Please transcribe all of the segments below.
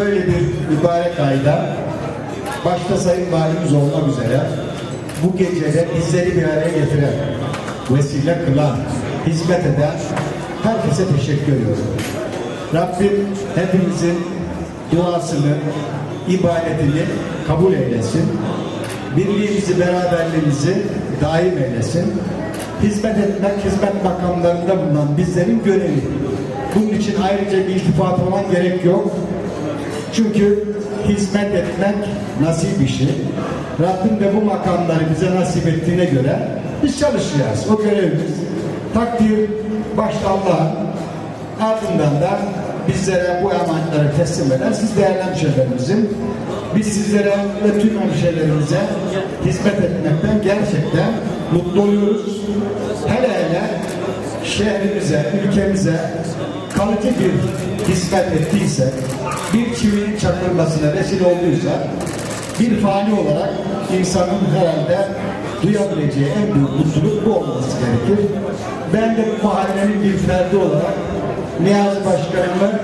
böyle bir mübarek ayda başta Sayın Valimiz olmak üzere bu gecede bizleri bir araya getiren, vesile kılan, hizmet eden herkese teşekkür ediyorum. Rabbim hepimizin duasını, ibadetini kabul eylesin. Birliğimizi, beraberliğimizi daim eylesin. Hizmet etmek, hizmet makamlarında bulunan bizlerin görevi. Bunun için ayrıca bir iltifat falan gerek yok. Çünkü hizmet etmek nasip işi. Rabbim de bu makamları bize nasip ettiğine göre biz çalışacağız. O görevimiz. Takdir başta Allah'ın ardından da bizlere bu emanetleri teslim eden siz değerli hemşehrilerimizin biz sizlere ve tüm hemşehrilerimize hizmet etmekten gerçekten mutlu oluyoruz. Hele hele şehrimize, ülkemize kalıcı bir hizmet ettiyse, bir çivinin çakılmasına vesile olduysa, bir fani olarak insanın herhalde duyabileceği en büyük mutluluk bu olması gerekir. Ben de bu mahallenin bir ferdi olarak Niyazi Başkanımı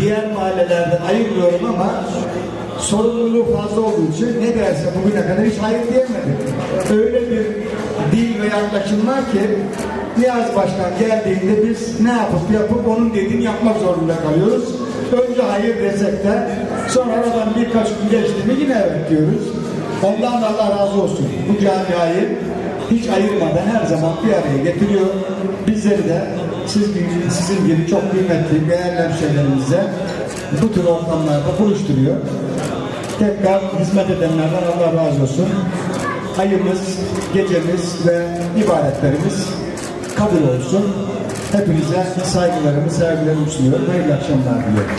diğer mahallelerden ayırmıyorum ama sorumluluğu fazla olduğu için ne derse bugüne kadar hiç hayır diyemedim. Öyle bir dil ve yaklaşım var ki Niyazi Başkan geldiğinde biz ne yapıp yapıp onun dediğini yapmak zorunda kalıyoruz. Önce hayır desek de sonra aradan birkaç gün geçti mi yine evet diyoruz. Ondan da Allah razı olsun. Bu camiayı hiç ayırmadan her zaman bir araya getiriyor. Bizleri de siz gibi, sizin gibi çok kıymetli değerli hemşehrilerimizle bu tür ortamlarda buluşturuyor. Tekrar hizmet edenlerden Allah razı olsun. Hayırımız, gecemiz ve ibadetlerimiz kabul olsun. Hepinize saygılarımı, sevgilerimi sunuyorum. Hayırlı akşamlar diliyorum.